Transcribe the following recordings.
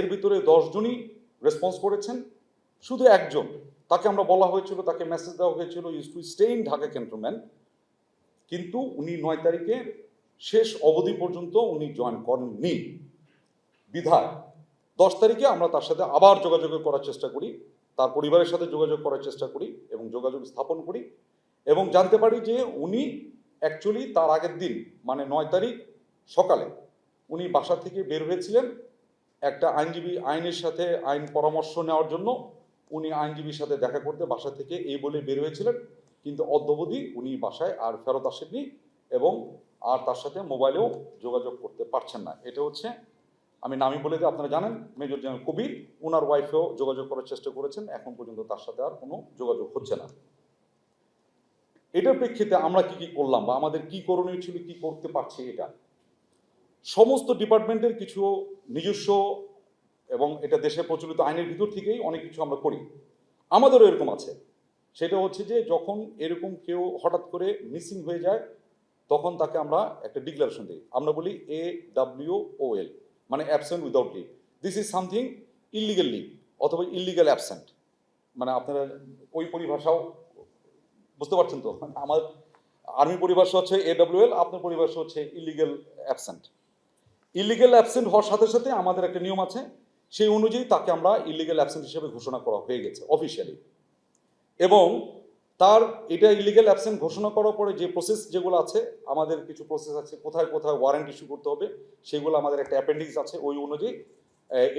এর ভিতরে দশজনই রেসপন্স করেছেন। শুধু একজন, তাকে আমরা বলা হয়েছিল, তাকে মেসেজ দেওয়া হয়েছিল use to stay in Dhaka cantonment কিন্তু উনি নয় তারিখে শেষ অবধি পর্যন্ত উনি জয়েন করেননি। বিধায়, দশ তারিখে আমরা তার সাথে আবার যোগাযোগ করার চেষ্টা করি, তার পরিবারের সাথে যোগাযোগ করার চেষ্টা করি এবং যোগাযোগ স্থাপন করি এবং জানতে পারি যে উনি অ্যাকচুয়ালি তার আগের দিন মানে নয় তারিখ সকালে, উনি বাসা থেকে বের হয়েছিলেন একটা আইনজীবী আইনের সাথে আইন পরামর্শ নেওয়ার জন্য উনি আইনজীবীর সাথে দেখা করতে বাসা থেকে এই বলে বের হয়েছিলেন। কিন্তু অদ্যবধি উনি বাসায় আর ফেরত আসেননি এবং আর তার সাথে মোবাইলেও যোগাযোগ করতে পারছেন না। এটা হচ্ছে, আমি নামি বলে দিই, আপনারা জানেন, মেজর জেনারেল কবির ওনার ওয়াইফেও যোগাযোগ করার চেষ্টা করেছেন, এখন পর্যন্ত তার সাথে আর কোনো যোগাযোগ হচ্ছে না। এটার প্রেক্ষিতে আমরা কি কি করলাম বা আমাদের কি করণীয় ছিল, কি করতে পারছি এটা? সমস্ত ডিপার্টমেন্টের কিছু নিজস্ব এবং এটা দেশে প্রচলিত আইনের ভিতর থেকেই অনেক কিছু আমরা করি। আমাদেরও এরকম আছে। সেটা হচ্ছে যে যখন এরকম কেউ হঠাৎ করে মিসিং হয়ে যায়, তখন তাকে আমরা একটা ডিক্লারেশন দিই। আমরা বলি এ ডাব্লিউ ও এল মানে absent without leave this is something illegal leave অথবা ইলিগাল অ্যাবসেন্ট মানে আপনারা ওই পরিভাষাও বুঝতে পারছেন তো? আমার আর্মি পরিভাষা হচ্ছে এ ডাব্লিউ এডব্লিউএল আপনার পরিভাষা হচ্ছে ইলিগাল অ্যাবসেন্ট ইলিগাল অ্যাবসেন্ট হওয়ার সাথে সাথে আমাদের একটা নিয়ম আছে, সেই অনুযায়ী তাকে আমরা ইলিগাল অ্যাবসেন্ট হিসেবে ঘোষণা করা হয়ে গেছে অফিসিয়ালি এবং তার এটা ইলিগাল অ্যাবসেন্ট ঘোষণা করার পরে যে প্রসেস যেগুলো আছে, আমাদের কিছু প্রসেস আছে, কোথায় কোথায় ওয়ারেন্ট ইস্যু করতে হবে, সেগুলো আমাদের একটা অ্যাপেন্ডিক্স আছে, ওই অনুযায়ী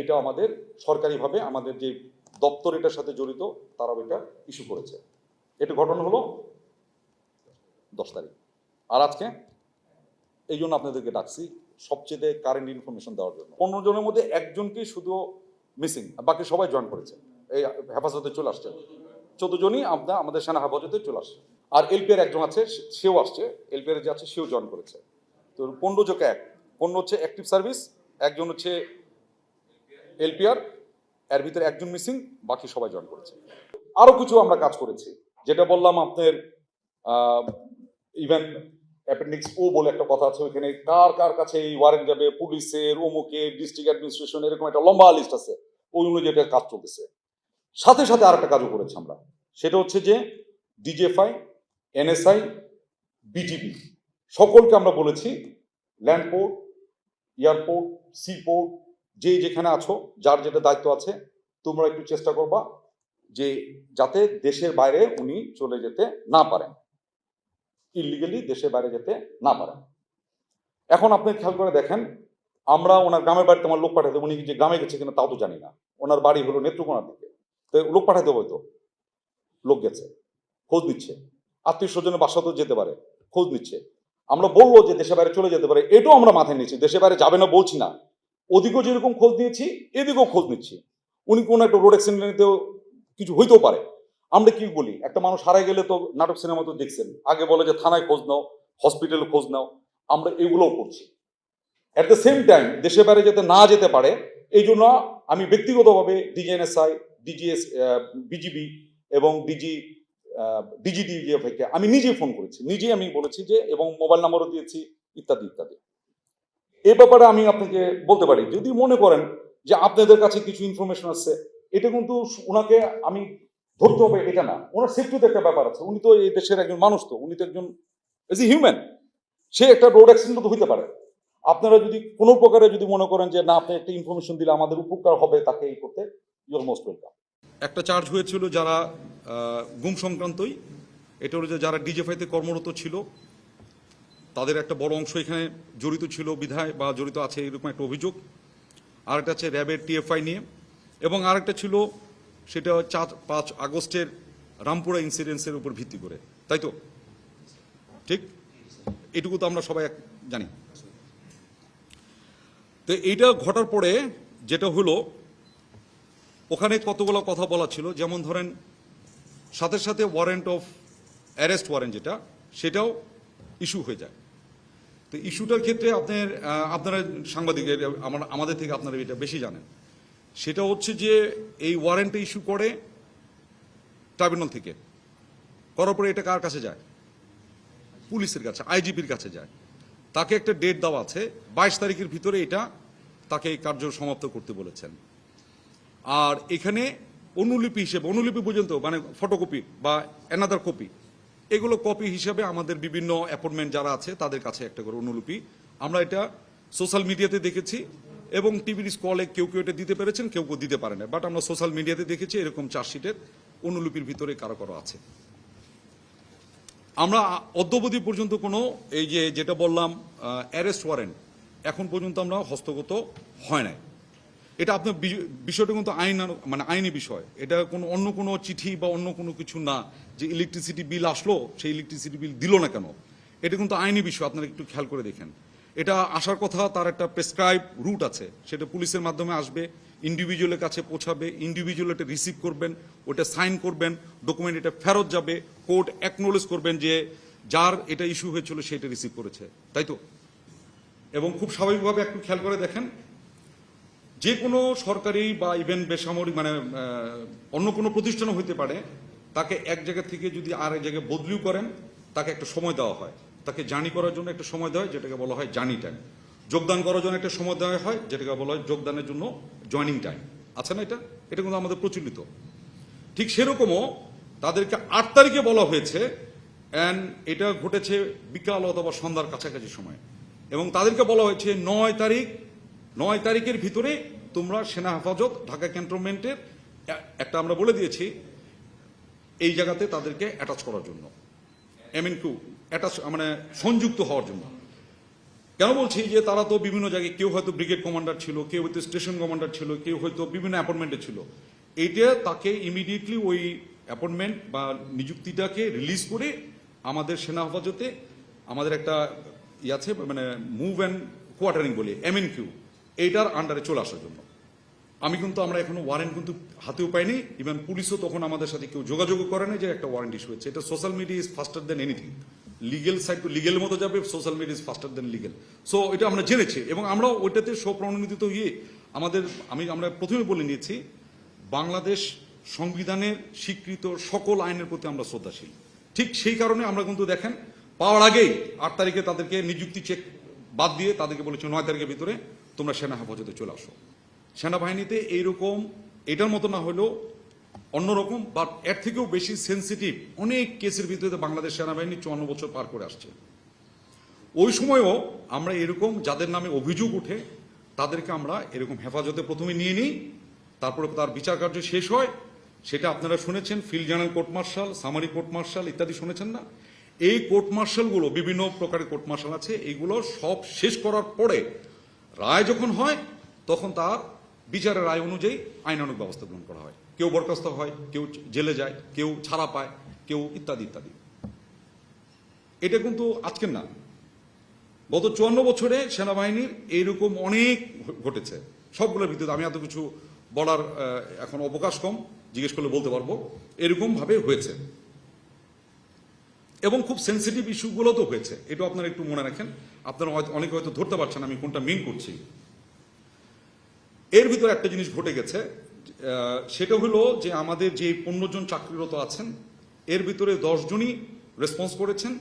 এটা আমাদের সরকারিভাবে আমাদের যে দপ্তর এটার সাথে জড়িত, তারাও এটা ইস্যু করেছে। এটা ঘটনা হলো দশ তারিখ। আর আজকে, এই জন্য আপনাদেরকে ডাকছি। সবচেয়ে কারেন্ট ইনফরমেশন দেওয়ার জন্য। পনেরো জনের মধ্যে একজনকেই শুধু মিসিং বাকি সবাই জয়েন করেছে। এই হেফাজতে চলে আসছে। চোদ্দ জনই আপনার আমাদের সেনা হেফাজতে চলে আসছে। আর এলপিআর একজন আছে সেও আসছে। এলপিআর যে আছে, সেও জয়েন করেছে। তো পনেরো যোগে এক। পনেরো হচ্ছে অ্যাক্টিভ সার্ভিস একজন হচ্ছে এলপিআর এর ভিতরে একজন মিসিং বাকি সবাই জয়েন করেছে। আরও কিছু আমরা কাজ করেছি। যেটা বললাম আপনার ইভেন অ্যাপেন্ডিক্স ও বলে একটা কথা আছে ওইখানে, কার কার কাছে এই ওয়ারেন্ট যাবে, পুলিশের, অমুকের ডিস্ট্রিক্ট অ্যাডমিনিস্ট্রেশন এরকম একটা লম্বা লিস্ট আছে, ওই অনুযায়ী এটা কাজ চলতেছে। সাথে সাথে আর একটা কাজও করেছি আমরা, সেটা হচ্ছে যে ডিজিএফআই এনএসআই বিজিবি সকলকে আমরা বলেছি land port airport sea port যে যেখানে আছো, যার যেটা দায়িত্ব আছে, তোমরা একটু চেষ্টা করবা যে যাতে দেশের বাইরে উনি চলে যেতে না পারেন। ইলিগালি দেশের বাইরে যেতে না পারেন এখন আপনি খেয়াল করে দেখেন, আমরা ওনার গ্রামের বাড়িতে আমার লোক পাঠাতে উনি যে গ্রামে গেছে কিনা তাও তো জানি না। ওনার বাড়ি হলো নেত্রকোনার দিকে। তো লোক পাঠাতে হবে তো? লোক গেছে, খোঁজ নিচ্ছে। আত্মীয় স্বজনের বাসাতেও যেতে পারে, খোঁজ নিচ্ছে। আমরা বলব যে দেশের বাইরে চলে যেতে পারে, এটাও আমরা মাথায় নিচ্ছি দেশের বাইরে যাবে না বলছি না। ওদিকেও যেরকম খোঁজ নিয়েছি এদিকেও খোঁজ নিচ্ছি। উনি কোনো একটা রোড অ্যাক্সিডেন্টেও কিছু হইতেও পারে। আমরা কি বলি? একটা মানুষ হারাই গেলে তো নাটক সিনেমা তো দেখছেন। আগে বলে যে থানায় খোঁজ নাও হসপিটালে খোঁজ নাও, আমরা এগুলোও করছি। অ্যাট দ্য সেম টাইম দেশের বাইরে যাতে না যেতে পারে, এই জন্য আমি ব্যক্তিগতভাবে ডিজিএনএসআই, ডিজিএস বিজিবি এবং ডিজি ডিজিডিএফকে আমি নিজেই ফোন করেছি। নিজেই আমি বলেছি যে, এবং মোবাইল নাম্বারও দিয়েছি, ইত্যাদি ইত্যাদি। এ ব্যাপারে আমি আপনাকে বলতে পারি, যদি মনে করেন যে আপনাদের কাছে কিছু ইনফরমেশন আছে এটা কিন্তু ওনাকে আমি ধরতে হবে, এটা না। ওনার সেফটিতে একটা ব্যাপার আছে। উনি তো এই দেশের একজন মানুষ তো, উনি তো একজন এজ এ হিউম্যান সে একটা রোড অ্যাক্সিডেন্ট হইতে পারে। আপনারা যদি কোনো প্রকারে যদি মনে করেন যে, না, আপনি একটা ইনফরমেশন দিলে আমাদের উপকার হবে তাকে এই করতে ইউর মোস্ট ওয়েলকাম একটা চার্জ হয়েছিল যারা গুম সংক্রান্তই। এটা হলো যে যারা ডিজেফাইতে কর্মরত ছিল, তাদের একটা বড় অংশ এখানে জড়িত ছিল, বিধায় বা জড়িত আছে, এরকম একটা অভিযোগ। আরেকটা আছে র্যাবের টিএফআই নিয়ে। এবং আরেকটা ছিল সেটা চার, পাঁচ আগস্টের রামপুরা ইনসিডেন্সের উপর ভিত্তি করে। তাই তো? ঠিক? এটুকু তো আমরা সবাই জানি। তো এইটা ঘটার পরে যেটা হলো, ওখানে কতগুলো কথা বলা ছিল, যেমন ধরেন, সাথে সাথে ওয়ারেন্ট অফ অ্যারেস্ট ওয়ারেন্ট যেটা, সেটাও ইস্যু হয়ে যায়। তো ইস্যুটার ক্ষেত্রে আপনার আপনারা সাংবাদিক আমার, আমাদের থেকে আপনারা এটা বেশি জানেন। সেটা হচ্ছে যে এই ওয়ারেন্টটা ইস্যু করে ট্রাইব্যুনাল থেকে। করার পরে এটা কার কাছে যায়? পুলিশের কাছে আইজিপির কাছে যায়। তাকে একটা ডেট দেওয়া আছে, বাইশ তারিখের ভিতরে এটা তাকে কার্য সমাপ্ত করতে বলেছেন। আর এখানে অনুলিপি হিসেবে, অনুলিপি পর্যন্ত মানে ফটোকপি বা অ্যানাদার কপি এগুলো কপি হিসাবে আমাদের বিভিন্ন অ্যাপয়েন্টমেন্ট যারা আছে তাদের কাছে একটা করে অনুলিপি। আমরা এটা সোশ্যাল মিডিয়াতে দেখেছি এবং টিভির স্কলে কেউ কেউ এটা দিতে পেরেছেন, কেউ কেউ দিতে পারে না বাট আমরা সোশ্যাল মিডিয়াতে দেখেছি এরকম চার্জশিটের অনুলিপির ভিতরে কারও কারও আছে। আমরা অদ্যবধি পর্যন্ত কোনো, এই যে যেটা বললাম অ্যারেস্ট ওয়ারেন্ট এখন পর্যন্ত আমরা হস্তগত হয় নাই। এটা আপনার বিষয়টা কিন্তু আইন মানে আইনি বিষয়। এটা কোনো, অন্য কোনো চিঠি বা অন্য কোনো কিছু না যে ইলেকট্রিসিটি বিল আসলো, সেই ইলেকট্রিসিটি বিল দিল না কেন? এটা কিন্তু আইনি বিষয়, আপনারা একটু খেয়াল করে দেখেন। এটা আসার কথা, তার একটা প্রেসক্রাইব রুট আছে। সেটা পুলিশের মাধ্যমে আসবে ইন্ডিভিজুয়ালের কাছে পৌঁছাবে ইন্ডিভিজুয়াল এটা রিসিভ করবেন, ওটা সাইন করবেন ডকুমেন্ট এটা ফেরত যাবে কোর্ট অ্যাকনোলেজ করবেন যে যার এটা ইস্যু হয়েছিল সেটা রিসিভ করেছে। তাই তো? এবং খুব স্বাভাবিকভাবে একটু খেয়াল করে দেখেন, যে কোনো সরকারি বা ইভেন বেসামরিক মানে অন্য কোনো প্রতিষ্ঠানও হইতে পারে, তাকে এক জায়গা থেকে যদি আর এক জায়গায় বদলিও করেন, তাকে একটা সময় দেওয়া হয়। তাকে জার্নি করার জন্য একটা সময় দেওয়া হয়, যেটাকে বলা হয় জার্নি টাইম যোগদান করার জন্য একটা সময় দেওয়া হয়, যেটাকে বলা হয় যোগদানের জন্য জয়নিং টাইম আছে না এটা? এটা কিন্তু আমাদের প্রচলিত। ঠিক সেরকমও তাদেরকে আট তারিখে বলা হয়েছে অ্যান্ড এটা ঘটেছে বিকাল অথবা সন্ধ্যার কাছাকাছি সময়। এবং তাদেরকে বলা হয়েছে নয় তারিখ, নয় তারিখের ভিতরে তোমরা সেনা হেফাজত, ঢাকা ক্যান্টনমেন্টের একটা আমরা বলে দিয়েছি, এই জায়গাতে তাদেরকে অ্যাটাচ করার জন্য। এমএন অ্যাটাচ মানে সংযুক্ত হওয়ার জন্য। কেন বলছি যে তারা তো বিভিন্ন জায়গায় কেউ হয়তো ব্রিগেড কমান্ডার ছিল, কেউ হয়তো স্টেশন কমান্ডার ছিল, কেউ হয়তো বিভিন্ন অ্যাপয়েন্টমেন্টে ছিল। এইটা তাকে ইমিডিয়েটলি ওই অ্যাপয়েন্টমেন্ট বা নিযুক্তিটাকে রিলিজ করে আমাদের সেনা হেফাজতে আমাদের একটা ই আছে মানে মুভ অ্যান্ড কোয়ার্টারিং বলি এমএন কিউ এইটার আন্ডারে চলে আসার জন্য। আমি কিন্তু আমরা এখনও ওয়ারেন্ট কিন্তু হাতেও পাইনি ইভেন পুলিশও তখন আমাদের সাথে কেউ যোগাযোগও করে না যে একটা ওয়ারেন্ট ইস্যু হয়েছে। এটা social media is faster than anything legal side legal মতো যাবে social media is faster than legal so এটা আমরা জেনেছি এবং আমরা ওইটাতে স্বপ্রণোদিত হয়ে আমাদের, আমি, আমরা প্রথমে বলে নিয়েছি, বাংলাদেশ সংবিধানের স্বীকৃত সকল আইনের প্রতি আমরা শ্রদ্ধাশীল। ঠিক সেই কারণে আমরা কিন্তু দেখেন, পাওয়ার আগেই আট তারিখে তাদেরকে নিযুক্তি চেক বাদ দিয়ে তাদেরকে বলেছে নয় তারিখের ভিতরে তোমরা সেনা হেফাজতে চলে আসো। সেনাবাহিনীতে এইরকম, এটার মতো না হলেও অন্যরকম বাট এর থেকেও বেশি সেন্সিটিভ অনেক কেসের ভিতরে বাংলাদেশ সেনাবাহিনী চুয়ান্ন বছর পার করে আসছে। ওই সময়ও আমরা এরকম যাদের নামে অভিযোগ উঠে তাদেরকে আমরা এরকম হেফাজতে প্রথমে নিয়ে নিই, তারপরে তার বিচার কার্য শেষ হয়। সেটা আপনারা শুনেছেন, field general, court martial, summary court martial ইত্যাদি শুনেছেন না? এই কোর্ট মার্শালগুলো, বিভিন্ন প্রকারের কোর্ট মার্শাল আছে এইগুলো সব শেষ করার পরে রায় যখন হয়, তখন তার বিচারের রায় অনুযায়ী আইনানুগ ব্যবস্থা গ্রহণ করা হয়। কেউ বরখাস্ত হয়, কেউ জেলে যায়, কেউ ছাড়া পায়, কেউ ইত্যাদি ইত্যাদি। এটা কিন্তু আজকের না। গত চুয়ান্ন বছরে সেনাবাহিনীর এইরকম অনেক ঘটেছে। সবগুলোর ভিত্তিতে আমি এত কিছু বলার এখন অবকাশ কম, জিজ্ঞেস করলে বলতে পারব। এরকম ভাবে হয়েছে। এবং খুব সেন্সিটিভ ইস্যুগুলো তো হয়েছে। এটা আপনারা একটু মনে রাখেন। আপনারা অনেকে হয়তো ধরতে পারছেন আমি কোনটা মিন করছি। এর ভিতরে একটা জিনিস ঘটে গেছে সেটা হলো যে আমাদের যে পনেরো জন চাকরিরত আছেন, এর ভিতরে দশজনই রেসপন্স করেছেন।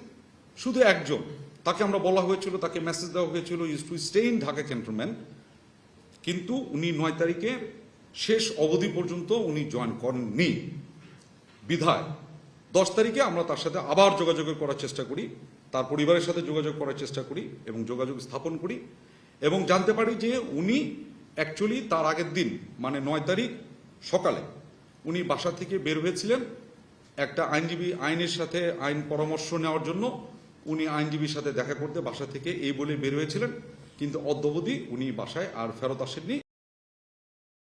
শুধু একজন, তাকে আমরা বলা হয়েছিল, তাকে মেসেজ দেওয়া হয়েছিল use to stay in Dhaka cantonment কিন্তু উনি নয় তারিখে শেষ অবধি পর্যন্ত উনি জয়েন করেননি। বিধায়, দশ তারিখে আমরা তার সাথে আবার যোগাযোগ করার চেষ্টা করি, তার পরিবারের সাথে যোগাযোগ করার চেষ্টা করি এবং যোগাযোগ স্থাপন করি এবং জানতে পারি যে উনি অ্যাকচুয়ালি তার আগের দিন মানে নয় তারিখ সকালে, উনি বাসা থেকে বের হয়েছিলেন। একটা আইনজীবী আইনের সাথে আইন পরামর্শ নেওয়ার জন্য উনি আইনজীবীর সাথে দেখা করতে বাসা থেকে এই বলে বের হয়েছিলেন। কিন্তু অদ্যবধি উনি বাসায় আর ফেরত আসেননি।